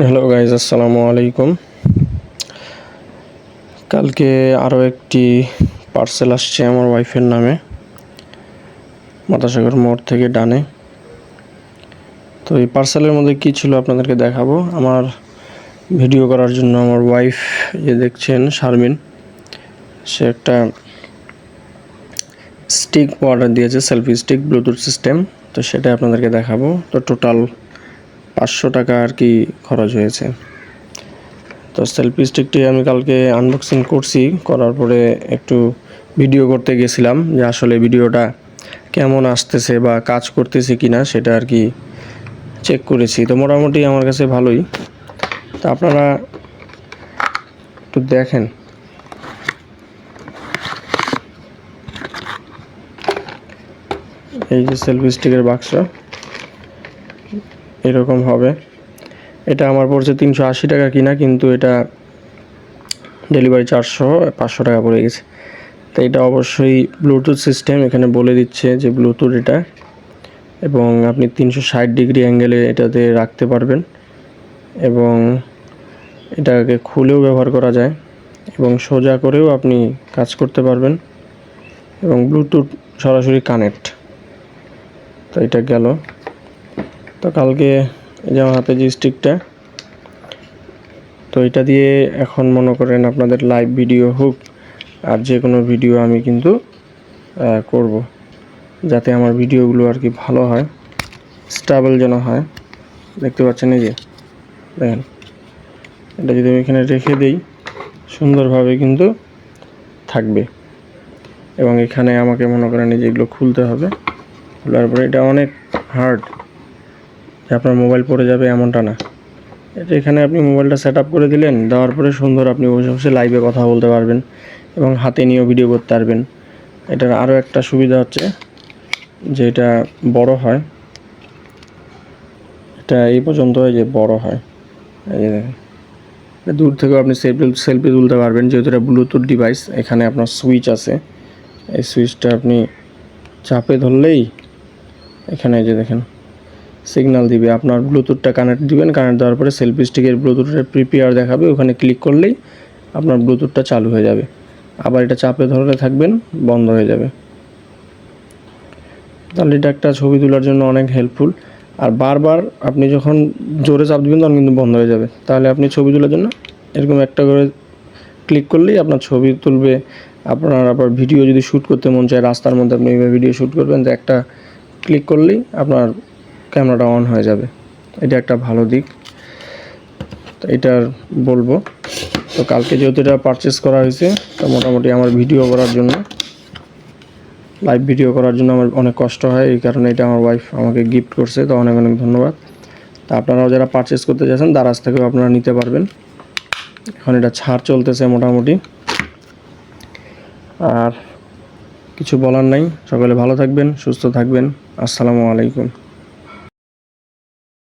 Hello guys আসসালামু আলাইকুম কালকে আরও একটি পার্সেল আসছে আমার ওয়াইফের নামে। মাতাসাগর মোড় থেকে ডানে। তো এই পার্সেলের মধ্যে কী ছিল আপনাদেরকে দেখাবো। আমার ভিডিও করার জন্য আমার ওয়াইফ যে দেখছেন শারমিন। সে একটা স্টিক অর্ডার দিয়েছে সেলফি স্টিক ব্লুটুথ সিস্টেম তো সেটা আপনাদেরকে দেখাবো। তো টোটাল পাঁচশো টাকা আর কি খরচ হয়েছে। তো সেলফি স্টিকটি আমি কালকে আনবক্সিং করছি, করার পরে একটু ভিডিও করতে গেছিলাম যে আসলে ভিডিওটা কেমন আসতেছে বা কাজ করতেছে কি না সেটা আর কি চেক করেছি। তো মোটামুটি আমার কাছে ভালোই। তো আপনারা একটু দেখেন। এই যে সেলফি স্টিকের বাক্স। এরকম হবে। এটা আমার পড়ছে তিনশো আশি টাকা কিনা, কিন্তু এটা ডেলিভারি চারশো পাঁচশো টাকা পড়ে গেছে। তো এটা অবশ্যই ব্লুটুথ সিস্টেম এখানে বলে দিচ্ছে যে ব্লুটুথ এটা। এবং আপনি তিনশো ষাট ডিগ্রি অ্যাঙ্গেলে এটাতে রাখতে পারবেন। এবং এটাকে খুলেও ব্যবহার করা যায়। এবং সোজা করেও আপনি কাজ করতে পারবেন। এবং ব্লুটুথ সরাসরি কানেক্ট তো এটা গেল। তো কালকে যে আমার হাতে যে স্টিকটা তো এটা দিয়ে এখন মনে করেন আপনাদের লাইভ ভিডিও হোক আর যে কোনো ভিডিও আমি কিন্তু করব। যাতে আমার ভিডিওগুলো আর কি ভালো হয় স্টেবল যেন হয়। দেখতে পাচ্ছেন এই যে, দেখেন। এটা যদি আমি এখানে রেখে দিই, সুন্দরভাবে কিন্তু থাকবে। এবং এখানে আমাকে মনে করেন এই যেগুলো খুলতে হবে। খোলার পরে এটা অনেক হার্ড যে আপনার মোবাইল পড়ে যাবে এমনটা না। এটা এখানে আপনি মোবাইলটা সেট আপ করে দিলেন, দেওয়ার পরে সুন্দর আপনি বসে বসে লাইভে কথা বলতে পারবেন এবং হাতে নিয়েও ভিডিও করতে পারবেন। এটার আরও একটা সুবিধা হচ্ছে যে এটা বড় হয়। এটা এই পর্যন্ত এই যে বড় হয়। এই দূর থেকেও আপনি সেলফি সেলফি তুলতে পারবেন, যেহেতু এটা ব্লুটুথ ডিভাইস এখানে আপনার সুইচ আছে। এই সুইচটা আপনি চাপে ধরলেই এখানে যে দেখেন। সিগন্যাল দিবে। আপনার ব্লুটুথটা কানেক্ট দিবেন কানেক্ট দেওয়ার পরে সেলফি স্টিকের ব্লুটুথের প্রিপেয়ার দেখাবে, ওখানে ক্লিক করলেই আপনার ব্লুটুথটা চালু হয়ে যাবে। আবার এটা চাপে ধরে থাকবেন, বন্ধ হয়ে যাবে। তাহলে এটা একটা ছবি তোলার জন্য অনেক হেল্পফুল আর বারবার আপনি যখন জোরে চাপ দিবেন, তখন কিন্তু বন্ধ হয়ে যাবে। তাহলে আপনি ছবি তোলার জন্য এরকম একটা করে ক্লিক করলেই আপনার ছবি তুলবে। আপনার আবার ভিডিও যদি শ্যুট করতে মন চায়, রাস্তার মধ্যে আপনি ভিডিও শ্যুট করবেন, তো একটা ক্লিক করলেই আপনার ক্যামেরাটা অন হয়ে যাবে। এটা একটা ভালো দিক। তো এটার বলব। তো কালকে যেহেতু এটা পারচেস করা হয়েছে, তো মোটামুটি আমার ভিডিও করার জন্য লাইভ ভিডিও করার জন্য আমার অনেক কষ্ট হয়। এই কারণে এটা আমার ওয়াইফ আমাকে গিফট করছে। তো অনেক অনেক ধন্যবাদ। তা আপনারাও যারা পারচেস করতে চাচ্ছেন দারাজ থেকেও আপনারা নিতে পারবেন। এখন এটা ছাড় চলতেছে মোটামুটি। আর কিছু বলার নাই। সকলে ভালো থাকবেন, সুস্থ থাকবেন। আসসালামু আলাইকুম।